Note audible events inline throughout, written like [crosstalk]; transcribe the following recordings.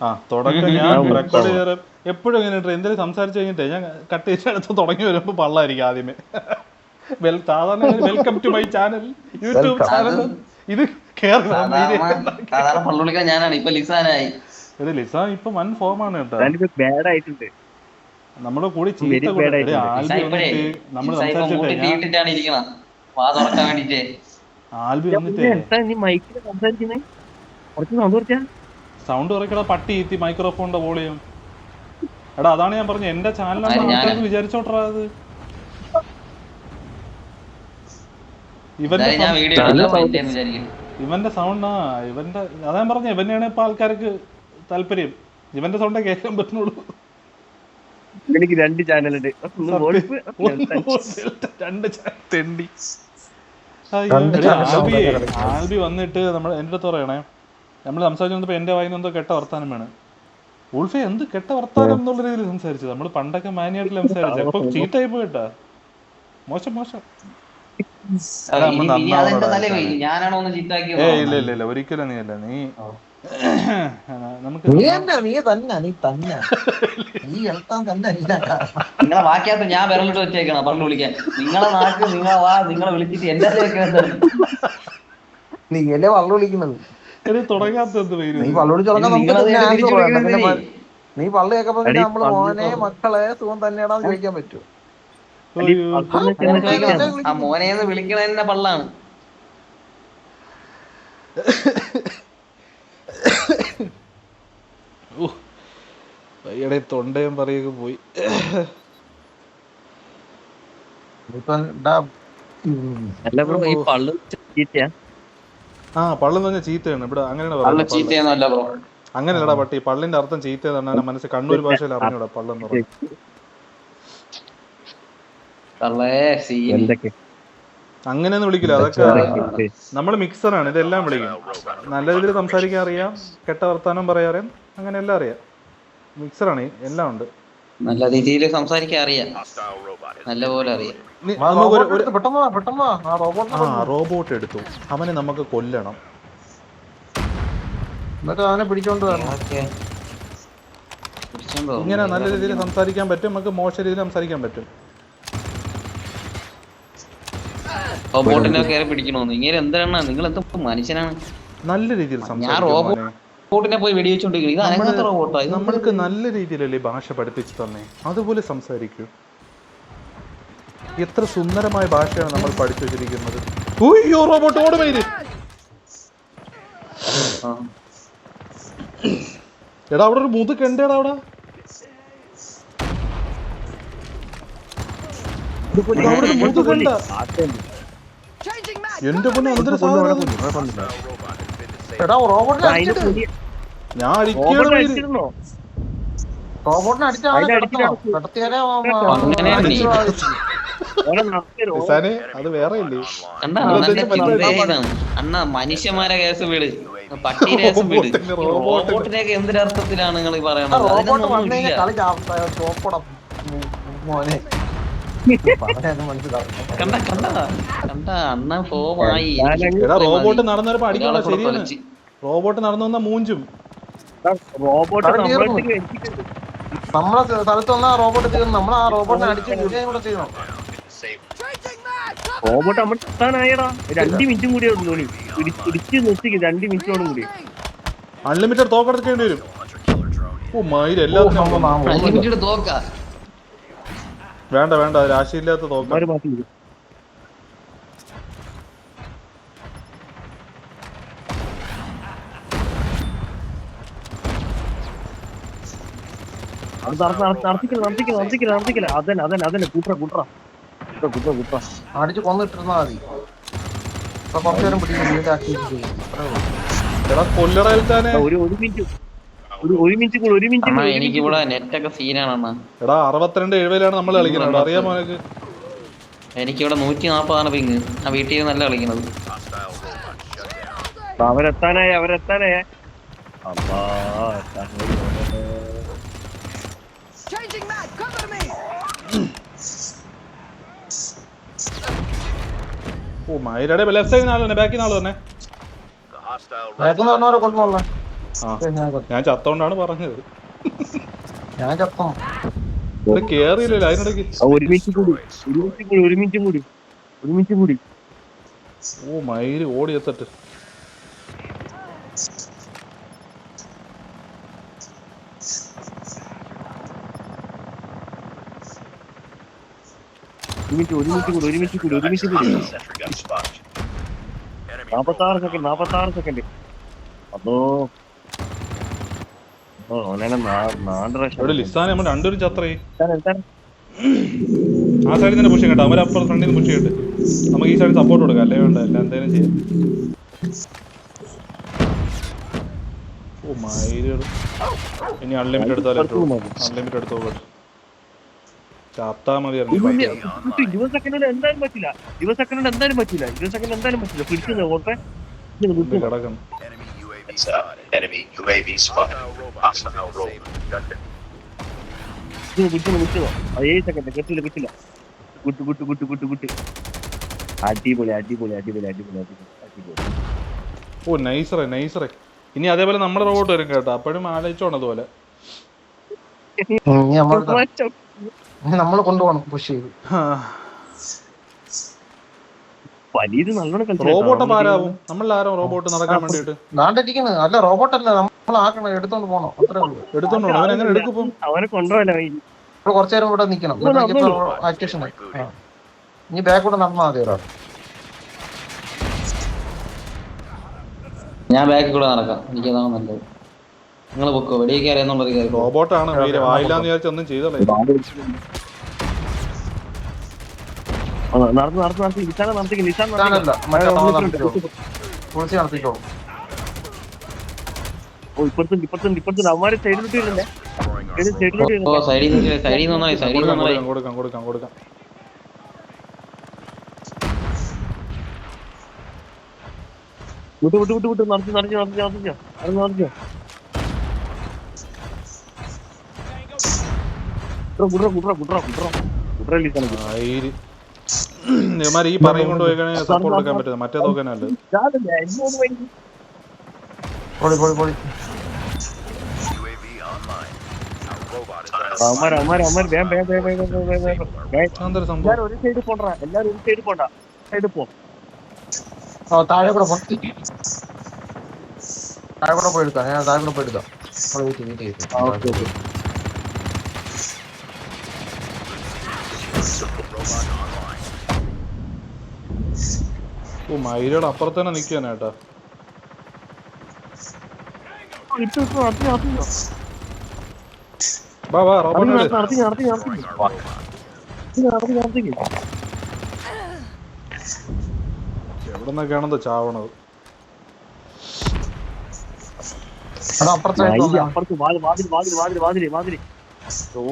ആ തുടക്കം ഞാൻ റെക്കോർഡ് ചെയ്യാറ് എപ്പോഴും ഇങ്ങനെ എന്തെങ്കിലും സംസാരിച്ചു കഴിഞ്ഞിട്ടേ ഞാൻ കട്ട് ചെയ്തെടുത്ത് തുടങ്ങി വരുമ്പോ പള്ളായിരിക്കും ആദ്യമേ. വെൽ സാധാരണ welcome to my channel YouTube channel ഇത് ഞാനാണ് ഇപ്പൊ ലിസാനായി. എടി ലിസ ഇപ്പൊ വൻ ഫോമാണ് കേട്ടോ. നമ്മുടെ കൂടി ചീത്ത നമ്മൾ സംസാരിച്ചിട്ടേ ആൽബി വന്നിട്ടേ. കുറച്ച് സൗണ്ട് കുറച്ചാ. സൗണ്ട് കുറയ്ക്കടാ പട്ടി ഈത്തി മൈക്രോഫോണിന്റെ വോളിയം എടാ അതാണ് ഞാൻ പറഞ്ഞത്. എന്റെ ചാനലാണ് വിചാരിച്ചോട്ടാ അത്. ഇവന്റെ ഇവന്റെ സൗണ്ട് ആ ഇവന്റെ അതാ ഞാൻ പറഞ്ഞ ഇവനെയാണ് ഇപ്പൊ ആൾക്കാർക്ക് താല്പര്യം. ഇവന്റെ സൗണ്ടേ കേൾക്കാൻ പറ്റുന്നുള്ളൂ. എനിക്ക് രണ്ട് ചാനലുണ്ട് രണ്ട് തെണ്ടി. ആൽബി. വന്നിട്ട് നമ്മൾ എന്റെ അടുത്ത് പറയണേ. നമ്മൾ സംസാരിച്ചു വന്നപ്പോൾ എന്റെ വായിന്ന് എന്തോ കെട്ട വർത്താനം വേണം. ഉൾഫെ എന്ത് കെട്ട വർത്താനം എന്നുള്ള രീതിയിൽ സംസാരിച്ചത്. നമ്മൾ പണ്ടൊക്കെ മാന്യായിട്ട് സംസാരിച്ചു അപ്പൊ ചീത്തായി പോയിട്ടാ മോശം മോശം. ഏ ഇല്ല ഇല്ല ഇല്ല. ഒരിക്കലും നീ അല്ല. നീ നമുക്ക് നീ തന്നെ നീ തന്നെ നീ തന്നെ. നീ എളുത്താൻ തന്നെ നിങ്ങളെ വാക്കിയകത്ത് ഞാൻ വിരലിട്ട് വെച്ചേക്കണം പറഞ്ഞു വിളിക്കാൻ. നിങ്ങളെ നാക്ക് നിങ്ങളെ വാ നിങ്ങളെ വിളിച്ചിട്ട് എന്റെ നീ അല്ലേ പറഞ്ഞു വിളിക്കുന്നത് നീ നീ പള്ളു കേൾക്കുമ്പോ നമ്മൾ മോനെ മക്കളെ സുഖം തന്നെയാണെന്ന് ചോദിക്കാൻ പറ്റുമോ മോനെന്ന് വിളിക്കണതിന്റെ പള്ളാണ്. എടേ തൊണ്ടയും പറയൊക്കെ പോയി. അല്ല ബ്രോ ഈ പള്ളു ചീറ്റയാ ആ പള്ളെന്ന് പറഞ്ഞാൽ ചീത്തയാണ്. ഇവിടെ അങ്ങനെയാണ് ചീത്തയെന്നല്ല ബ്രോ. അങ്ങനെയല്ലടാ പട്ടി. പള്ളിന്റെ അർത്ഥം ചീത്ത എന്നാണ് മനസ്സിൽ കണ്ണൂർ ഭാഷയിൽ അറിഞ്ഞൂടാ പള്ളെന്ന് പറഞ്ഞു. അങ്ങനെയൊന്നും വിളിക്കില്ല. അതൊക്കെ നമ്മൾ ആണ് ഇതെല്ലാം വിളിക്കും. നല്ല രീതിയിൽ സംസാരിക്കാൻ അറിയാം. കെട്ട വർത്താനം പറയാറിയാം. അങ്ങനെ എല്ലാം അറിയാം. മിക്സർ ആണ് എല്ലാം ഉണ്ട്. നല്ല രീതിയിൽ സംസാരിക്കാൻ അറിയാം. നല്ല പോലെ അറിയാം. റോബോട്ട് എടുത്തു. അവനെ നമുക്ക് കൊല്ലണം. ഇങ്ങനെ നല്ല രീതിയിൽ സംസാരിക്കാൻ പറ്റും. നമുക്ക് മോശ രീതിയിൽ സംസാരിക്കാൻ പറ്റും. റോബോട്ടിനെ കയറി പിടിക്കണോന്ന്. ഇങ്ങനെ എന്താണ് നിങ്ങൾ എന്ത് മനുഷ്യനാണ്? നല്ല രീതിയിൽ സംസാരിക്കാൻ സംസാരിക്കും. റോബോട്ടിനെ പോയി വെടിവെച്ചോണ്ടിരിക്കുന്നത് ഇത് നമ്മൾ അനങ്ങാത്ത റോബോട്ടോ ഇത് നമ്മൾക്ക് നല്ല രീതിയിലല്ലേ ഭാഷ പഠിപ്പിച്ചു തന്നെ അതുപോലെ സംസാരിക്കൂ എത്ര സുന്ദരമായ ഭാഷയാണ് നമ്മൾ പഠിച്ചു വെച്ചിരിക്കുന്നത് ഉയ്യോ റോബോട്ട് ഓടുമയിൽ എടാ അവിടെ ഒരു മുതുക്ക് ഉണ്ടേടാ അവിടെ എന്റെ പൊന്നെ എന്തൊരു സാധനം? എടാ റോബോട്ടിനെ ഞാൻ. റോബോട്ടിനെ അടിച്ച കിടത്തിയാലേ അങ്ങനെയാണ് നീ. നിസാനെ, അത് വേറെ ഇല്ലേ കണ്ടാ. അണ്ണ മനുഷ്യന്മാരെ കേസ് വീട്. പട്ടിയുടെ കേസ് വീട്. റോബോട്ടിനെയൊക്കെ എന്തൊരർത്ഥത്തിലാണ് നിങ്ങൾ ഈ പറയണത്? റോബോട്ട് അതിനൊന്നും വന്നു കഴിഞ്ഞാൽ ഇല്ല കളി ചോപ്പടം മോനെ. പറഞ്ഞത് മനസ്സിലാവും കണ്ട കണ്ട കണ്ട അണ്ണ ഫോമായി എടാ റോബോട്ട് നടന്നവരപ്പോ ശരിയാണ്. റോബോട്ട് നടന്നു വന്ന മൂഞ്ചും. റോബോട്ട് നമ്മളെ സ്ഥലത്ത് വന്ന ആ റോബോട്ട് തീർന്നു. നമ്മൾ ആ റോബോട്ടിനെ അടിച്ച് കൂടെ ചെയ്യണം റോബോട്ട് നമ്മൾ എത്താനായടാ രണ്ട് മിനിറ്റും കൂടി ഉള്ളൂ പിടിച്ച് നിർത്തിക്കും. രണ്ട് മിനിറ്റോടും കൂടി. അൺലിമിറ്റഡ് തോക്കെടുക്കേണ്ടി വരും. ഓ മയിൽ എല്ലാത്തിനും വേണ്ട വേണ്ട. രാശിയില്ലാത്ത തോക്ക അവർ മാറ്റി വിടും. അത് നടത്തി- നടത്തി- നടത്തിക്കില്ല നടത്തിക്കില്ല നടത്തിക്കില്ല നടത്തിക്കില്ല അതന്നെ അതന്നെ കൂട്ടറ കൂട്ടറ. കൂട്ടറ കൂട്ടറ അടിച്ച് കൊന്നിട്ടിരുന്നാ മതി. പിടിക്കും ഒരു ഒരു മിനിറ്റ് ഒരു മിനിറ്റ് കൂടെ ഒരു മിനിറ്റ് എനിക്ക് സീനാണ് എടാ അറുപത്തിരണ്ട് എഴുപതിലാണ് നമ്മൾ കളിക്കുന്നത്. അറിയാമോ എനിക്കിവിടെ നൂറ്റി നാപ്പതാണ് പിങ് ആ വീട്ടിൽ നല്ല കളിക്കണത് അവരെത്താനായി അവരെത്താനായി. അവരെത്താനായ അമ്മാ ഓ മയിലടെ ലെഫ്റ്റ് സൈഡിൽ ആളെ ബാക്കിൽ നിന്ന് ആൾ തന്നെ. ഞാൻ ചത്തോണ്ടാണ് പറഞ്ഞത്. ഞാൻ ചത്തോ? കൂടി കൂടി കൂടി ഓ മയിൽ oh ഓടിയെത്തട്ട്. മിനിറ്റ് ഒരു മിനിറ്റ് കൂടി ഒരു മിനിറ്റ് കൂടി ഒരു മിനിറ്റ് കൂടി. നാപ്പത്താറ് സെക്കൻഡ് നാപ്പത്താറ് സെക്കൻഡ് അതോ രണ്ടുപേരും ചത്രേ? ആ സൈഡിൽ തന്നെ പുഷ് കേട്ടോ അവരപ്പുറം ഫ്രണ്ടിൽ നിന്ന് പുഷ് ചെയ്തിട്ട് നമുക്ക് ഈ സൈഡിൽ സപ്പോർട്ട് കൊടുക്കാം. അല്ലേ വേണ്ട എല്ലാം എന്തെങ്കിലും ചെയ്യാം. ഓ മയിലുകൾ ഇനി അൺലിമിറ്റഡ് എടുത്താലേ അൺലിമിറ്റഡ് എടുത്തോ ചാത്താ പറ്റില്ല. അടിപൊളി അടിപൊളി അടിപൊളി അടിപൊളി ഓ നൈസറെ നൈസറെ. ഇനി അതേപോലെ നമ്മുടെ റോബോട്ട് വരും കേട്ടോ. അപ്പോഴും ആലോചിച്ചോണം അതുപോലെ. നമ്മൾ നമ്മൾ കൊണ്ടുപോകണം പുഷ് ചെയ്ത്. റോബോട്ട് ആരാവും? നമ്മളിലാരും റോബോട്ട് നടക്കാൻ ദാണ്ടിരിക്കുന്നത് അല്ല റോബോട്ട് അല്ല. നമ്മൾ ആക്കണം. എടുത്തോണ്ട് പോണം. അത്രേ ഉള്ളൂ. [laughs] എടുത്തോണ്ടോ അവൻ എങ്ങനെ എടുക്കും അവനെ കൊണ്ടുപോയല്ലോ ഇവിടെ കുറച്ചു നേരം ഇവിടെ നിൽക്കണം ആക്ടിവേഷൻ ഇനി ബാക്ക് കൂടെ നടന്നാൽ മതി ഒരാൾ ഞാൻ ബാക്കിൽ കൂടെ നടക്കാം. എനിക്കതാണ് നല്ലത്. നിങ്ങൾ പൊക്കോ? വെളിയിൽ കയറിയെന്നുള്ളത് കയറി റോബോട്ടാണ് വായില്ലാന്ന് വിചാരിച്ച ഒന്നും ചെയ്തോളേ നടന്ന് നടന്ന് നടത്തി നിശാന നടത്തിക്കും നിശാൻ നടത്തിക്കോ? ഓ ഇപ്പുറത്തുണ്ട് ഇപ്പുറത്തുണ്ട് ഇപ്പുറത്തുണ്ട്. അവന്മാരെ സൈഡിലോട്ട് ഇല്ലല്ലേ കൊടുക്കാം കൊടുക്കാം കൊടുക്കാം വിട്ടു വിട്ടു വിട്ടു വിട്ടു. നടത്തി നടത്തി നടത്തി നടത്തിച്ചോ നടത്തി നടത്തിച്ചോ ഇവന്മാർ ഈ പറയും കൊണ്ട് സപ്പോർട്ട് എടുക്കാൻ പറ്റില്ല മറ്റേ നോക്കാനല്ലേ ഒരു സൈഡ് പോണ്ട എല്ലാരും ഒരു സൈഡ് പോണ്ട. സൈഡ് പോ. താഴെ കൂടെ താഴെ കൂടെ പോയെടുക്കാം ഞാൻ താഴെ കൂടെ പോയെടുക്കാം വെയിറ്റ് ഓ മയിലയുടെ അപ്പുറത്ത് തന്നെ നിൽക്കാനേട്ടാ വാ വാ ചാവണത്. അപ്പുറത്ത് ഓ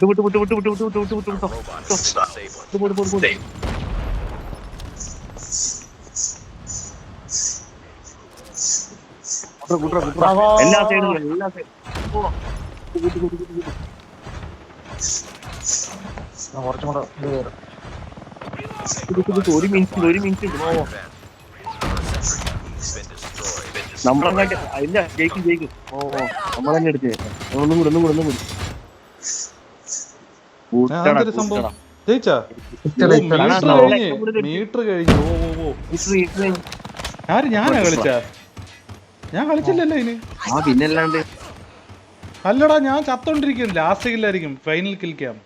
വിട്ടു വിട്ടു വിട്ടു വിട്ടു വിട്ടു വിട്ടു വിട്ടു വിട്ടു വിട്ടു വാ, വാ, വാ, എല്ലാ സൈഡും എല്ലാ സൈഡും കുറച്ചും കൂടെ ഇത് കയറും ഒരു മിനിറ്റ് ഒരു മിനിറ്റ് ഓ നമ്മളങ്ങാട്ട് ഇല്ല ജയിക്കും ജയിക്കും ഓ ഓ എടുത്ത് ഒന്നും കൂടി ഒന്നും കൂടി ഒന്നും കൂടി അതൊരു സംഭവം? ജയിച്ചാ? Metre slow. കഴിഞ്ഞ് മീറ്റർ കഴിഞ്ഞു. ഓ ഓ ഓ. ഇത്ര ഇത്ര ആര് ഞാനാ കളിച്ച? ഞാൻ കളിച്ചില്ലല്ലോ ഇനി. ആ പിന്നല്ലാണ്ട്. അല്ലടാ ഞാൻ ചത്തോണ്ടിരിക്കും. ലാസ്റ്റ് കില്ലായിരിക്കും ഫൈനൽ കിൽക്കാം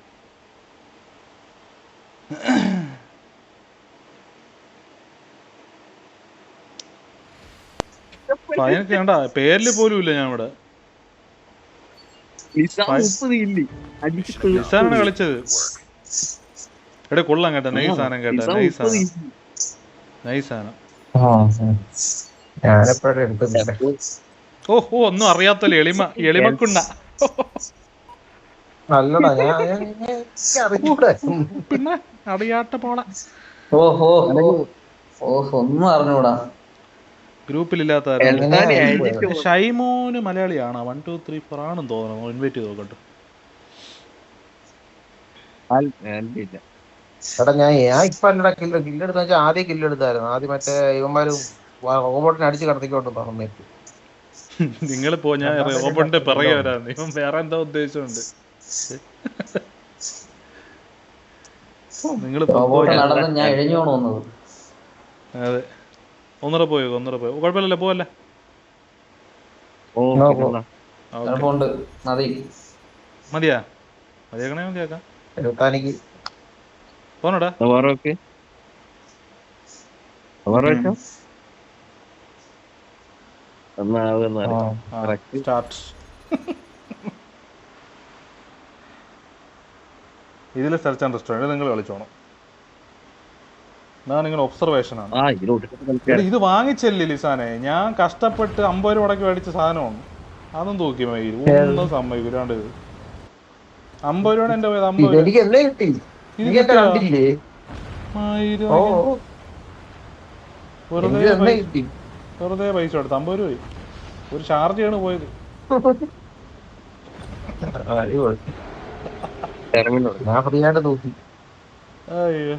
ഫൈനൽ വേണ്ട പേരിൽ പോലും ഇല്ല ഞാൻ ഇവിടെ നിസാണ് കളിച്ചത്. എടാ കൊള്ളാം കേട്ടോ. നൈസ് ആണ് കേട്ടോ. നൈസ് ആണ് നൈസ് ആണ് ഓഹോ ഒന്നും അറിയാത്തല്ലോ. എളിമ എളിമക്കുണ്ണ പിന്നെ അറിയാട്ട പോണ ഓഹോ. ഓഹോ ഒന്നും അറിഞ്ഞൂടാ. ഗ്രൂപ്പിലില്ലാത്ത ഷൈമോന് മലയാളിയാണ്? വൺ ടു ത്രീ ഫോർ ആണെന്ന് തോന്നുന്നു. ഇൻവൈറ്റ് ചെയ്ത് നോക്കട്ടെ. എടാ ഞാൻ ഞാൻ ഇപ്പൊ അല്ലടാ കില്ല് കില്ലെടുത്ത വെച്ചാൽ ആദ്യം കില്ലെടുത്തായിരുന്നു ആദ്യം മറ്റേ ഇവന്മാര് റോബോട്ടിനെ അടിച്ച് കടത്തിക്കൊണ്ട് നിങ്ങൾ പോ ഞാൻ റോബോട്ടിന്റെ പിറകെ വരാന്ന് ഇവൻ വേറെ എന്താ ഉദ്ദേശമുണ്ട് നിങ്ങൾ അതെ. ഒന്നര പോയോ ഒന്നര പോയോ. കുഴപ്പമില്ലല്ലോ പോവല്ലേ? മതിയാ? മതിയാക്കണേ മതിയാക്കാം. പോണോടാ ഇതിൽ സെർച്ച് ആൻഡ് റെസ്റ്റോറന്റ് നിങ്ങൾ കളിച്ചോണം. നിങ്ങൾ ഒബ്സർവേഷൻ ആണ്. ഇത് വാങ്ങിച്ചല്ലേ ലിസാനെ? ഞാൻ കഷ്ടപ്പെട്ട് അമ്പത് രൂപ മുടക്കി മേടിച്ച സാധനമാണ്. അതും തൂക്കി മയിൽ ഒന്നും സമ്മതിക്കൂലാണ്ട് അമ്പത് രൂപ. എന്റെ പോയത് അമ്പത് വെറുതെ വെറുതെ പൈസ കൊടുത്ത് അമ്പത് രൂപ ഒരു ചാർജാണ് പോയത്. ഞാൻ അയ്യോ.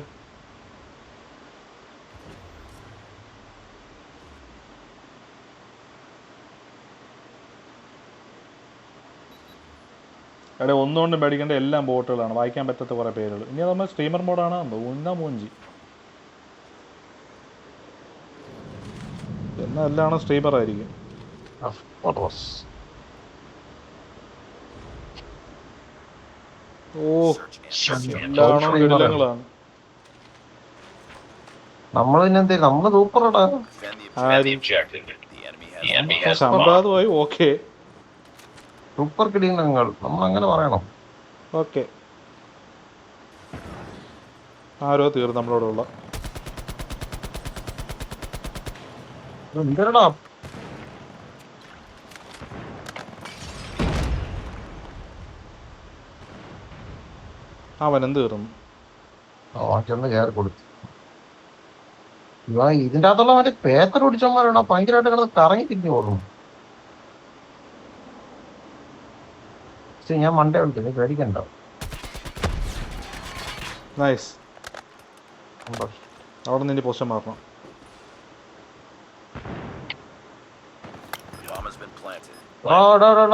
എടെ ഒന്നുകൊണ്ട് മേടിക്കേണ്ട എല്ലാം ബോട്ടുകളാണ്. വായിക്കാൻ പറ്റാത്ത കുറേ പേരുകൾ. ഇനി നമ്മൾ സ്ട്രീമർ മോഡാണ് ഒന്നാ മൂഞ്ചി. എന്നാൽ എല്ലാം സ്ട്രീമർ ആയിരിക്കും? ഓ എല്ലാണോ കിടിലങ്ങളാണ് നമ്മൾ പിന്നെന്തേ നമ്മൾ സൂപ്പറടാ. സമ്പാദമായി ഓക്കെ സൂപ്പർ കിടീനങ്ങൾ നമ്മൾ അങ്ങനെ പറയണം. ഓക്കെ. ആരോ തീർന്നു നമ്മളോടുള്ള. എന്തരടാ അവൻ എന്ത് തീർന്നു ചെന്ന് കയറി കൊടുത്തു ഇവ ഇതിന്റെ അകത്തുള്ള മറ്റേ പേപ്പർ പിടിച്ചവന്മാരാണ്. ഭയങ്കരമായിട്ട് കിടന്ന് കറങ്ങി തിരിഞ്ഞു പോകും പക്ഷെ ഞാൻ മണ്ടേ നീ പേടിക്കണ്ട. നൈസ് അവിടെ നിന്റെ പോസ്റ്റർ മാറണം.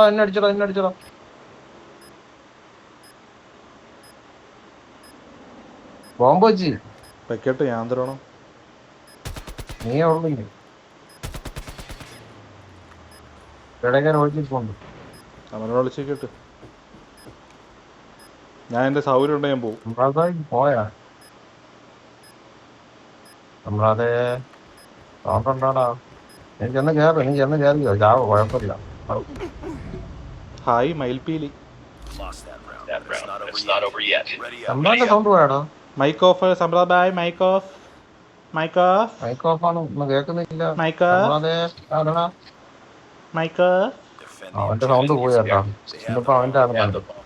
എന്നെ എന്നെ ബോംബ് വെച്ച്. വെക്കട്ടെ ഞാൻ തരണോ നീ ഉള്ളു. ഇനി ഇടയ്ക്കാൻ ഒഴിച്ചിട്ടുണ്ട് അവനോട് വിളിച്ചേക്കിട്ട് ഞാൻ എന്റെ സൗകര്യം ഉണ്ടെങ്കിൽ ഞാൻ പോകും പോയാ. നമ്മളതെ സൗണ്ടുണ്ടാടാ നീ ചെന്ന് കയറി നീ ചെന്ന് കയറിയോ ചാവ കുഴപ്പമില്ല. ഹായ് മയിൽപീലി. നമ്മളെ സൗണ്ട് പോയാടാ? Mic off സമ്പ്രദായ് mic off mic off mic off ആണ്? ഒന്നും കേൾക്കുന്നില്ല. മൈക്ക്. മൈക്ക് അവന്റെ സൗണ്ട് പോയാട്ടാ ഇന്നിപ്പോ അവന്റെ ആണ് And കണ്ടത് the bomb.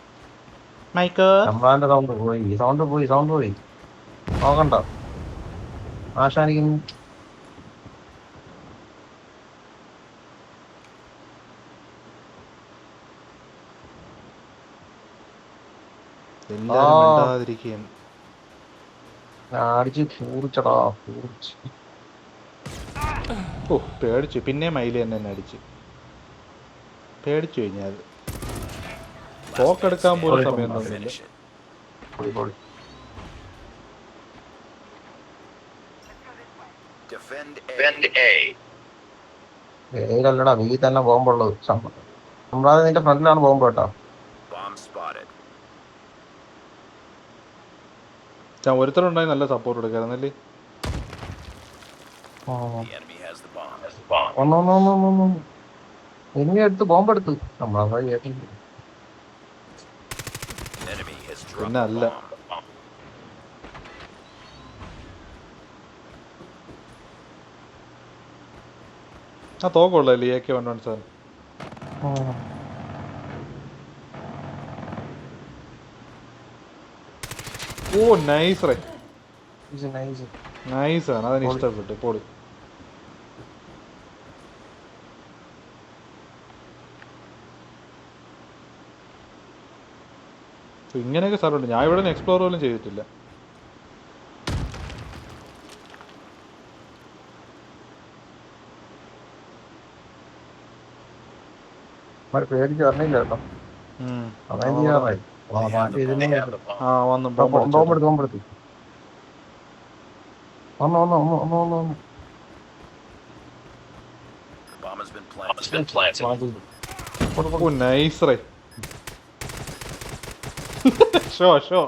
മൈക്ക്? നമ്മളാന്റെ സൗണ്ട് പോയി. സൗണ്ട് പോയി സൗണ്ട് പോയി. നോക്കണ്ട. ആശാനിക്കും. അടിച്ച് കൂറിച്ചടാ കൂറിച്ച് ഓ പേടിച്ചു. പിന്നെ മയിൽ തന്നെ എന്നെ അടിച്ച്. പേടിച്ചു കഴിഞ്ഞാൽ തോക്കെടുക്കാൻ പോലും സമയം തന്നില്ല Finish it. പൊളി പൊളി Defend A. പോലും സമയം ടാ നീ തന്നെ പോകുമ്പോള്ളത് നമ്മളാതെ നിന്റെ ഫ്രണ്ടിലാണ് പോകുമ്പോ കേട്ടോ. ഞാൻ ഒരുത്തരുണ്ടായി നല്ല സപ്പോർട്ട് എടുക്കായിരുന്നല്ലേ എടുത്ത് enemy has the bomb. That's the bomb. ഒന്ന് ഒന്ന് ഒന്ന് ഒന്ന് ഒന്ന് ഒന്ന്. ഇനി എടുത്ത് ബോംബ് എടുത്ത് നമ്മളത് കേട്ടില്ല Enemy has dropped പിന്നെ അല്ല. ആ തോക്കുള്ളല്ലേ A K one one seven oh nice റേ. നൈസ് നൈസ് ആണ്. അതിന് ഇഷ്ടപ്പെട്ടു. പൊളി. ഇങ്ങനെയൊക്കെ സ്ഥലമുണ്ട് ഞാൻ ഇവിടെ നിന്ന് എക്സ്പ്ലോർ പോലും ചെയ്തിട്ടില്ല. പേടിച്ച് നൈസ് റൈ [laughs] ഷോ ഷോ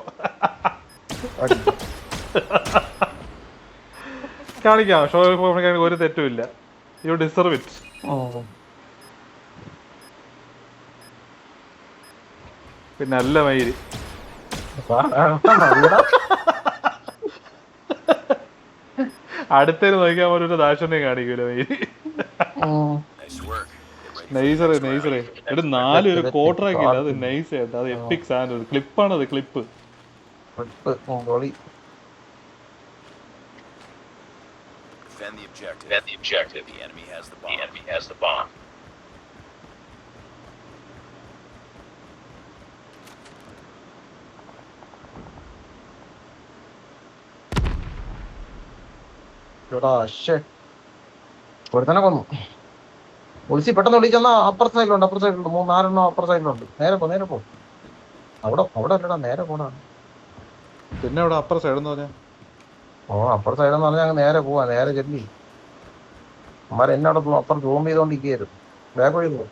കാണിക്കാം ഷോ കാണിക്കാൻ ഒരു തെറ്റുമില്ല യു ഡിസർവ് ഇറ്റ് പിന്നെ അല്ല മയിൽ. [laughs] അടുത്തേന് നോക്കിയാൽ പോലും ഒരു ദാക്ഷണ്യം കാണിക്കൂല മയിൽ. നൈസ് നൈസ് നാല് ഒരു ക്വാർട്ടർ ആക്കി അത് നൈസ് അത് എപ്പിക് സാൻഡ് ക്ലിപ്പ് ആണ് അത് ക്ലിപ്പ് ഇവിടെ പക്ഷേ ഇവിടെ തന്നെ കൊന്നു. ഒളിച്ചി പെട്ടെന്ന് ഒളിച്ചെന്നാ അപ്പുറ സൈഡിലുണ്ട് അപ്പുറ സൈഡിലുണ്ട് മൂന്ന് നാലെണ്ണം അപ്പുറ സൈഡിലുണ്ട് നേരെ പോ നേരെ പോ. അവിടെ അവിടെ അല്ലടാ നേരെ പോണാണ് പിന്നെ അവിടെ അപ്പുറ സൈഡ് എന്ന് പറഞ്ഞാൽ ഓ അപ്പുറ എന്ന് പറഞ്ഞാൽ നേരെ പോവാ നേരെ ചെല്ലി. അമ്മാരെ എന്നെ അവിടെ അപ്പുറം സൂം ചെയ്തോണ്ടിരിക്കുകയായിരുന്നു. ബാക്ക് വഴി പോകും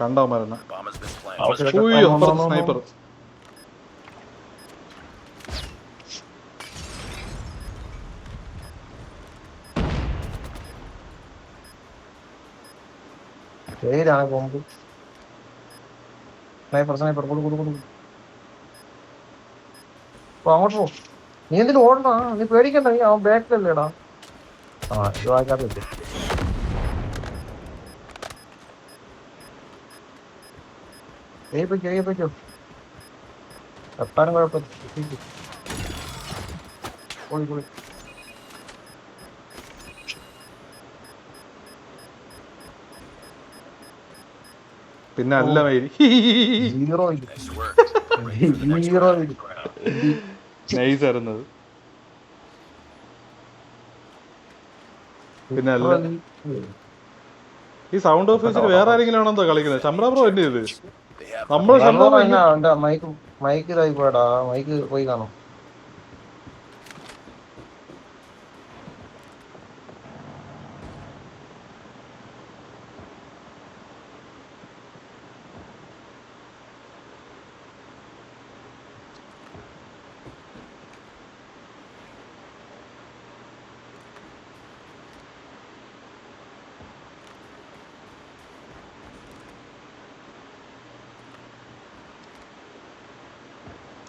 കണ്ടോ മരണ The bomb has been planted. ഉയ്യോ അപ്പുറത്ത് സ്നൈപ്പർ പേരാണ് ബോംബ് സ്നൈപ്പർ സ്നൈപ്പർ കൊടു കൊടു കൊടു അങ്ങോട്ട് പോ. നീ എന്തിനു ഓടണ? നീ പേടിക്കണ്ട നീ അവൻ ബാക്കിലല്ലേടാ. ആ ഇത് വായിക്കാറില്ല ഏയ്പ്പോ ഏയ്പ്പോ എത്താനും കുഴപ്പമില്ല. പോയി പോയി the next Zero. round. Ground. Nice ആയിരുന്നത്. പിന്നെ അല്ല ഈ സൗണ്ട് ഓഫീസിൽ വേറെ ആരെങ്കിലും ആണോ എന്തോ കളിക്കുന്നത്? ശമ്പള ബ്രോ എന്റെ ഇത് നമ്മൾ മൈക്ക് മൈക്ക് മൈക്ക് പോയി കാണും.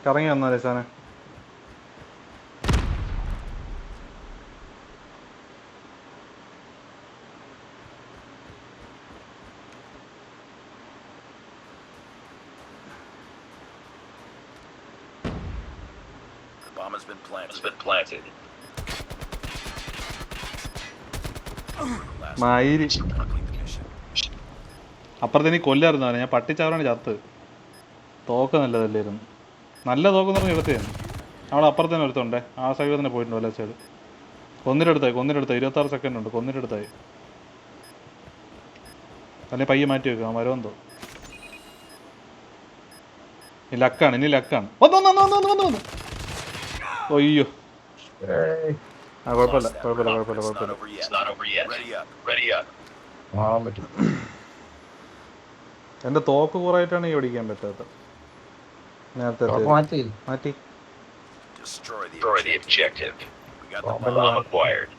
കറങ്ങി വന്നാലേ സാറേ. Bomb has been planted. Has been planted. Last മയിൽ complete the അപ്പുറത്ത് എനിക്ക് കൊല്ലായിരുന്നു ഞാൻ പട്ടിച്ചവരാണ് ചത്ത്. തോക്ക് നല്ലതല്ലായിരുന്നു. നല്ല തോക്കെന്ന് പറഞ്ഞ എടുത്തതാണ് അവിടെ അപ്പുറത്ത് തന്നെ ഒരുത്തുണ്ടേ ആ സൈഡിൽ തന്നെ പോയിട്ടുണ്ട് വല്ല സൈഡ് കൊന്നിട്ടെടുത്തായി കൊന്നിട്ടെടുത്തായി ഇരുപത്താറ് സെക്കൻഡ് ഉണ്ട്. കൊന്നിട്ടെടുത്തായി അല്ലെ പയ്യെ മാറ്റി വെക്കാം. ആ മരമെന്തോ ഇനി ലക്കാണ് ഇനി ലക്കാണ് വന്ന് വന്ന് വന്ന് വന്ന് വന്ന് വന്ന് ഒയ്യോ ഏയ്, ആ കുഴപ്പമില്ല. കുഴപ്പമില്ല കുഴപ്പമില്ല കുഴപ്പമില്ല. over yet. It's not over yet. Ready up. Ready up. മാറാൻ പറ്റും. എന്റെ തോക്ക് കുറേയായിട്ടാണ് ഈ ഓടിക്കാൻ പറ്റാത്തത്. മാറ്റി മാറ്റി Destroy the Destroy the objective. We got the Bomb acquired.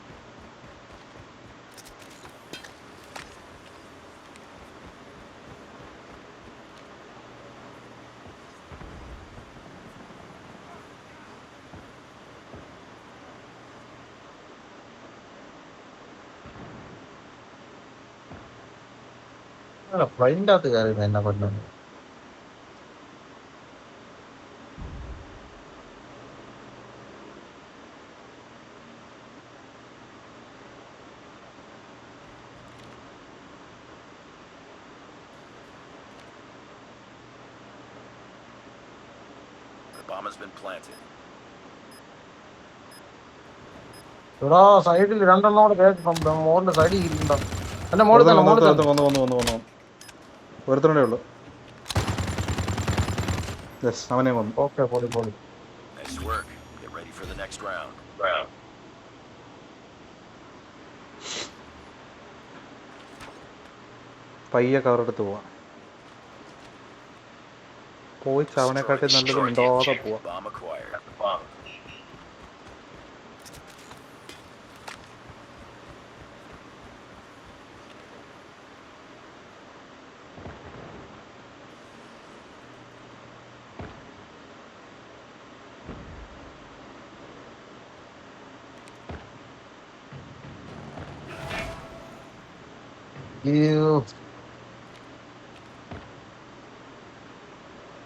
അല്ല ഫ്ലൈന്റെ അകത്ത് കയറി എന്നെ കൊല്ലുന്നു bomb has been planted. എടാ സൈഡിൽ രണ്ടെണ്ണം കൂടെ കേൾക്കും മോളിന്റെ സൈഡിൽ ഇരിക്കണ്ടോ എന്റെ മോളിൽ തന്നെ മോളിൽ തന്നെ. വന്ന് വന്ന് വന്ന് വന്ന് ഒരുത്തനേ ഉള്ളു. യെസ് അവനെ വന്നു. ഓക്കെ പോളി പോളി. Nice work ready for the next round. Round. പയ്യെ കവറെടുത്ത് പോവാം. പോയി ചവണയെക്കാട്ടി നല്ലത് Destroy the മിണ്ടാതെ objective. പോവാം Bomb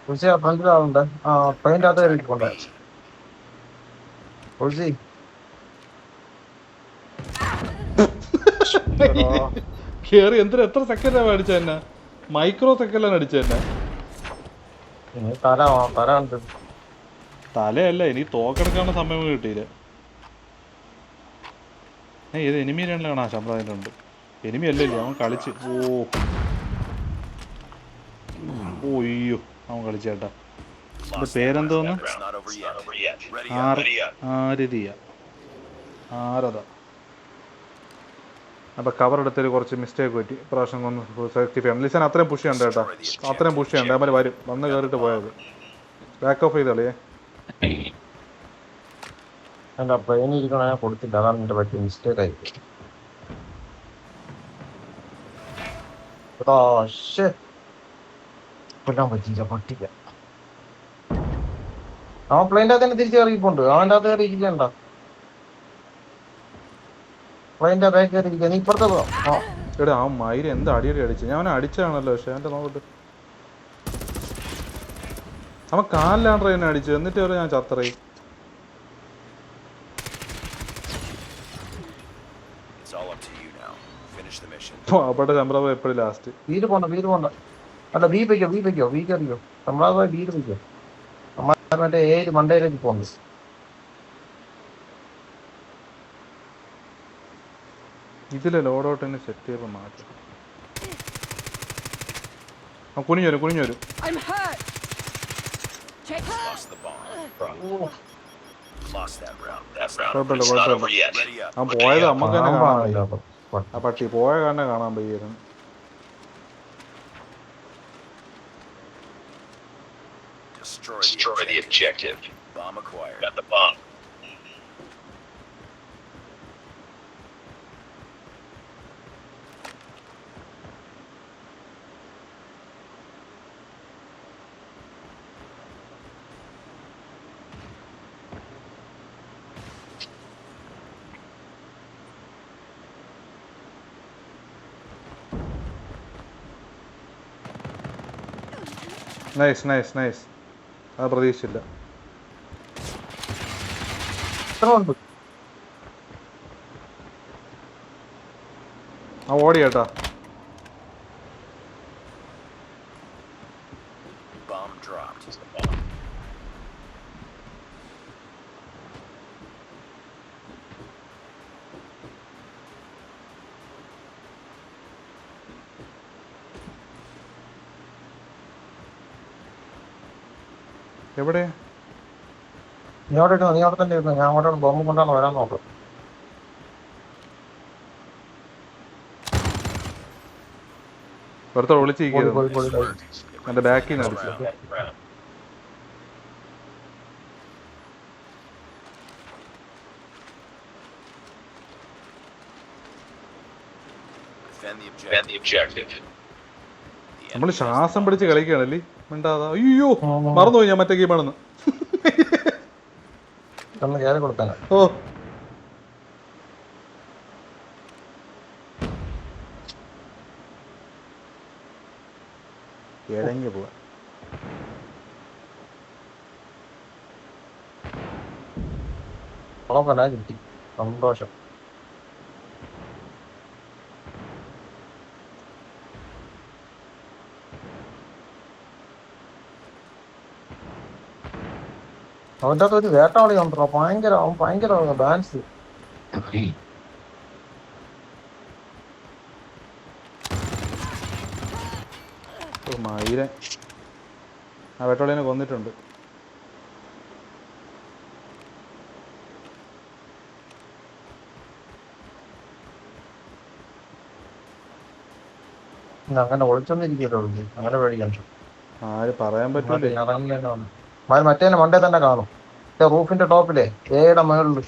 acquired. ഫ്രണ്ടിൽ ആളുണ്ട്. ആ ട്രെയിന്റെ അകത്ത് കയറിയിട്ടുണ്ട് ഉൾസി കേറി എന്തിനാ എത്ര സെക്കൻഡാണ് അടിച്ച തന്നെ മൈക്രോ സെക്കൻഡിലാണ് അടിച്ച തന്നെ തല തല ഉണ്ട് തലയല്ല ഇനി തോക്കെടുക്കാനുള്ള സമയം കിട്ടിയില്ല. ഇത് എനിമി രണ്ടിലാണ് ആ ശമ്പളത്തിലുണ്ട് എനിമി അല്ലല്ലോ അവൻ കളിച്ച്. ഓ. ഓയ്യോ. അവൻ കളിച്ചേട്ടാ പേരെന്തോന്ന്. ആരതിയ. ആരത. അപ്പൊ കവർ എടുത്തൊരു കുറച്ച് മിസ്റ്റേക്ക് പറ്റി. പ്രാവശ്യം ഒന്ന് സെലക്ട് ചെയ്യാം ലിസൺ അത്രയും പുഷ് ചെയ്യണ്ട കേട്ടോ. അത്രയും പുഷ് ചെയ്യണ്ട. അമ്മ വരും. വന്ന് കയറിയിട്ട് പോയത്. ബാക്ക് ഓഫ് ചെയ്തോളിയേ എന്റെ ട്രെയിനിൽ ഇരിക്കണ ഞാൻ കൊടുത്തില്ല. അതാണ് എന്റെ പറ്റിയ മിസ്റ്റേക്ക് ശ്ശേ. കൊല്ലാൻ പറ്റിയില്ല പട്ടിക അവൻ പ്ലെയിന്റെ അകത്ത് തന്നെ തിരിച്ച് കയറിയിപ്പോണ്ട്. അവന്റെ അകത്ത് കയറി ഇരിക്കണ്ട. പ്ലെയിന്റെ ബാക്ക് കയറി ഇരിക്കുക നീ ഇപ്പുറത്തെ. ആ. എടാ ആ അടി എന്ത് അടിയടി അടിച്ചു. ഞാൻ അവനെ അടിച്ചാണല്ലോ പക്ഷെ അവന്റെ നോക്കട്ടെ അവൻ കാലിലാണ് എന്നെ അടിച്ചു. എന്നിട്ട് വരെ ഞാൻ mission. അവിടെ ശമ്പളം എപ്പോഴും ലാസ്റ്റ് വീട് പോണ്ട വീട് പോണ്ട. അല്ല ബി വയ്ക്കോ ബി വയ്ക്കോ ബി കയറിയോ നമ്മളാ പോയി വീട് വയ്ക്കോ നമ്മൾ മറ്റേ ഏഴ് മണ്ടയിലേക്ക് പോകുന്നത് ഇതിലെ ലോഡൗട്ടിന് സെറ്റ് ചെയ്യുമ്പോൾ മാറ്റും. ആ കുനിഞ്ഞു വരും കുനിഞ്ഞു വരും. കുഴപ്പമില്ല കുഴപ്പമില്ല. അവൻ പോയത് നമുക്ക് തന്നെ കാണാൻ പറ്റി. ആ പോയ കാരണം കാണാൻ വയ്യായിരുന്നു. Destroy, Destroy the, the objective. Bomb acquired. Got the bomb. Nice, nice, nice. അത് പ്രതീക്ഷിച്ചില്ല. എത്ര ആ ഓടി കേട്ടാ Bomb dropped. എവിടെ നീ അവിടെ നീ അവിടെ തന്നെ ഇരുന്നു ഞാൻ അവിടെ ബോംബ് കൊണ്ടാണ് വരാൻ നോക്കാം പോയി പോയി. എന്റെ ബാക്കിൽ നിന്ന് അടിച്ചു Defend the objective. നമ്മൾ ശ്വാസം പിടിച്ച് കളിക്കുകയാണല്ലേ? മിണ്ടാതാ. അയ്യോ മറന്നുപോയി ഞാൻ മറ്റേ ഗെയിമാണെന്ന് ഓ. പോവാ. സന്തോഷം. അവന്റെ അകത്ത് ഒരു വേട്ടാളി ഉണ്ടോ ഭയങ്കര അവൻ ഭയങ്കര ഡാൻസ് ഓ ആ വെട്ടോളിനെ കൊന്നിട്ടുണ്ട്. അങ്ങനെ ഒളിച്ചൊന്നിരിക്കല്ലോ അങ്ങനെ പേടിക്കാൻ ആര് പറയാൻ പറ്റില്ല മറ്റേ മണ്ടേ തന്നെ കാണും. റൂഫിന്റെ ടോപ്പിലെ ഏയുടെ മുകളിൽ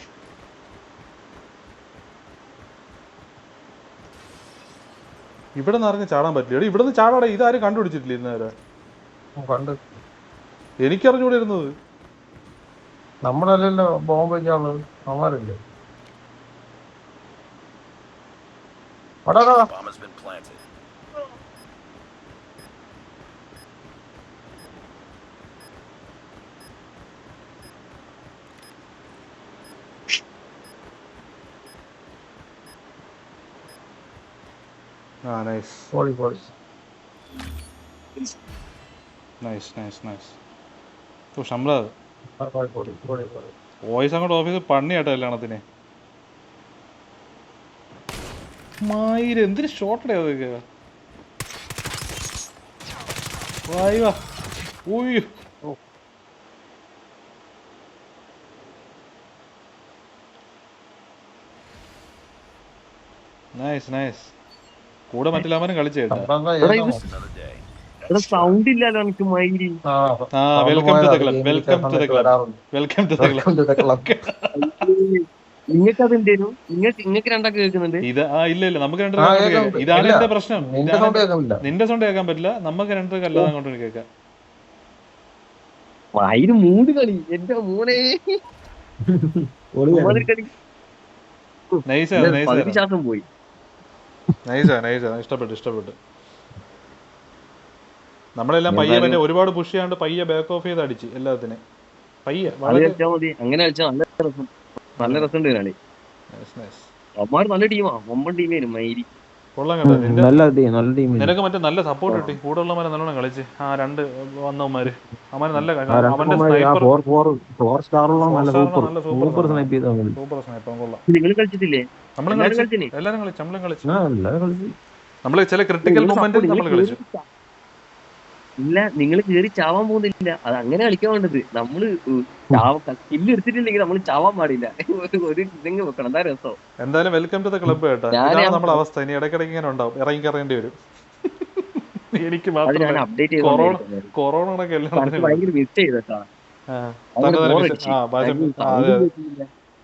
ഇവിടെ നിന്ന് ഇറങ്ങി ചാടാൻ പറ്റില്ല. ഇവിടെ നിന്ന് ചാടാടെ ഇതാരും കണ്ടുപിടിച്ചിട്ടില്ല ഇന്നേരെ കണ്ട്. എനിക്കറിഞ്ഞൂടെ ഇരുന്നത് നമ്മളല്ലല്ലോ ബോംബ് വെക്കാനുള്ളത്. അവന്മാരല്ലേ. Bomb has been planted. ആ നൈസ് പോളി പോളി നൈസ് നൈസ് നൈസ് ഓ ഷംലാദ് ആ, പോളി പോളി പോളി പോളി വോയിസ് അങ്ങോട്ട് ഓഫീസ് പണിയാട്ടോ കല്യാണത്തിന് മായിര് എന്തിന് ഷോട്ടടേ അതൊക്കെ വായി വാ. ഊയ്യോ ഓ. നൈസ് നൈസ് കൂടെ മറ്റെല്ലാവരും കളിച്ചേട്ടാ സൗണ്ട് ഇല്ലല്ലോ എനിക്ക് മൈരി വെൽക്കം ടു പോയതാ, the club welcome to the സമയത്ത് club welcome to the club Welcome to the club. നിങ്ങൾക്ക് അത് എന്തേനു നിങ്ങൾക്ക് നിങ്ങൾക്ക് രണ്ടാൾക്ക് കേൾക്കുന്നുണ്ട്? ഇത് ആ ഇല്ല ഇല്ല നമുക്ക് രണ്ടു ആ, കേൾക്കാം. ഇതാണ് എന്റെ പ്രശ്നം. നിന്റെ സൗണ്ട് കേൾക്കാൻ പറ്റില്ല. നമുക്ക് രണ്ടര കല്ലാതെ അങ്ങോട്ട് കേൾക്കാം. മൂന്ന് കളി. എന്റെ കളി. നൈസ് നൈസ് ശ്വാസം പോയി. നൈസാ നൈസാ. ഇഷ്ടപ്പെട്ടു ഇഷ്ടപ്പെട്ടു. നമ്മളെല്ലാം പയ്യെ മറ്റേ ഒരുപാട് പുഷ് ചെയ്യാണ്ട് പയ്യെ ബാക്ക് ഓഫ് ചെയ്ത് അടിച്ച് എല്ലാത്തിനും. പയ്യെ അങ്ങനെ കളിച്ചാൽ നല്ല രസം. നല്ല രസമുണ്ട് കളി അവന്മാർ നല്ല ടീമാ. ഒമ്പൻ ടീമേനും മൈരി. കൊള്ളാം കേട്ടോ. നല്ല ടീം നല്ല ടീം. നിനക്ക് മറ്റേ നല്ല സപ്പോർട്ട് കിട്ടി. കൂടെ ഉള്ളമാരെ നല്ലോണം കളിച്ച്. ആ രണ്ട് വന്നവന്മാര്. അവന്മാര് നല്ല. അവന്റെ സൂപ്പർ സൂപ്പർ സ്നൈപ്പ് കൊള്ളാം. നിങ്ങൾ കളിച്ചിട്ടില്ലേ? നമ്മളും എല്ലാരും കളിച്ചു. എല്ലാരും കളിച്ചു. നമ്മളും കളിച്ചു. നമ്മൾ ചില ക്രിട്ടിക്കൽ നിങ്ങൾ മൊമെന്റിൽ നമ്മൾ കളിച്ചു. കേറി ഇല്ല നിങ്ങൾ കേറി ചാവാൻ പോകുന്നില്ല. അത് അങ്ങനെ കളിക്കാൻ വേണ്ടത്. നമ്മൾ കില്ല് എടുത്തിട്ടില്ലെങ്കിൽ നമ്മൾ ചാവാൻ പാടില്ല. ഒരു- ഒരു ഇതെങ്കിലും വെക്കണം. എന്താ രസം? എന്തായാലും വെൽക്കം ടു ദ ക്ലബ് കേട്ടോ. നമ്മുടെ അവസ്ഥ. ഇനി ഇടയ്ക്കിടയ്ക്ക് ഇങ്ങനെ ഉണ്ടാവും. ഇറങ്ങി കറങ്ങേണ്ടി വരും. [laughs] എനിക്ക് കൊറോണ കൊറോണ ഭയങ്കര മിസ് ചെയ്തട്ടാ.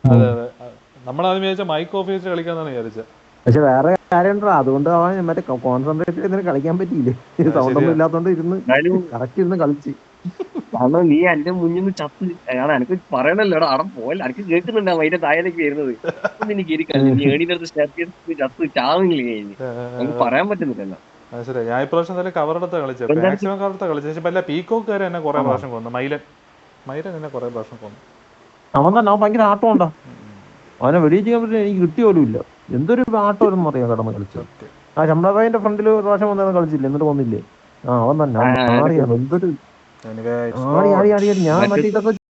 അതെ അതെ. നമ്മളാദ്യം വിചാരിച്ച മൈക്ക് ഓഫ് വെച്ച് കളിക്കാന്നാണ് വിചാരിച്ചത്. പക്ഷെ വേറെ കാര്യമുണ്ടോ അതുകൊണ്ട് അവൻ മറ്റേ കോൺസെൻട്രേറ്റ് ചെയ്തിന് കളിക്കാൻ പറ്റിയില്ലേ? സൗണ്ട് ഒന്നും. ഇല്ലാത്തോണ്ട് ഇരുന്ന് കറക്റ്റ് ഇരുന്ന് കളിച്ച്. കാരണം നീ എന്റെ മുന്നിൽ നിന്ന് ചത്ത് കാരണം എനിക്ക് പറയണല്ലോ അവിടെ പോയല്ല. എനിക്ക് കേൾക്കുന്നുണ്ടാവും അതിന്റെ താഴേക്ക് വരുന്നത്? കയറി കളി. നീ ഏണിന്റെ അടുത്ത് ചത്ത് ചാവുന്നില്ല കഴിഞ്ഞ് നമുക്ക് പറയാൻ പറ്റുന്നില്ലല്ലോ. ശരി ഞാൻ ഇപ്രാവശ്യം എന്തായാലും കവറെടുത്ത കളിച്ചത്. മാക്സിമം കവറെടുത്ത കളിച്ചത്. പക്ഷെ പല പീക്കോക്കാരെ എന്നെ കുറെ പ്രാവശ്യം കൊന്നു. മൈലൻ. മൈലൻ എന്നെ കുറെ പ്രാവശ്യം കൊന്നു. അവൻ തന്നെ ഭയങ്കര ആട്ടം ഉണ്ടാ? അവനെ വെളിയിൽ ചെയ്യാൻ പറ്റില്ല എനിക്ക് കിട്ടിയ പോലും ഇല്ല. എന്തൊരു ആട്ടം അറിയാം കടന്ന് കളിച്ചത്. ആ ശമ്പളഭായിന്റെ ഫ്രണ്ടിൽ ഒരു പ്രാവശ്യം വന്നു കളിച്ചില്ല എന്നിട്ട് വന്നില്ലേ? ആ അവൻ തന്നെ എന്തൊരു Anyway, it's ആടി ആടി ആടി ഞാൻ മറ്റേ ഇതൊക്കെ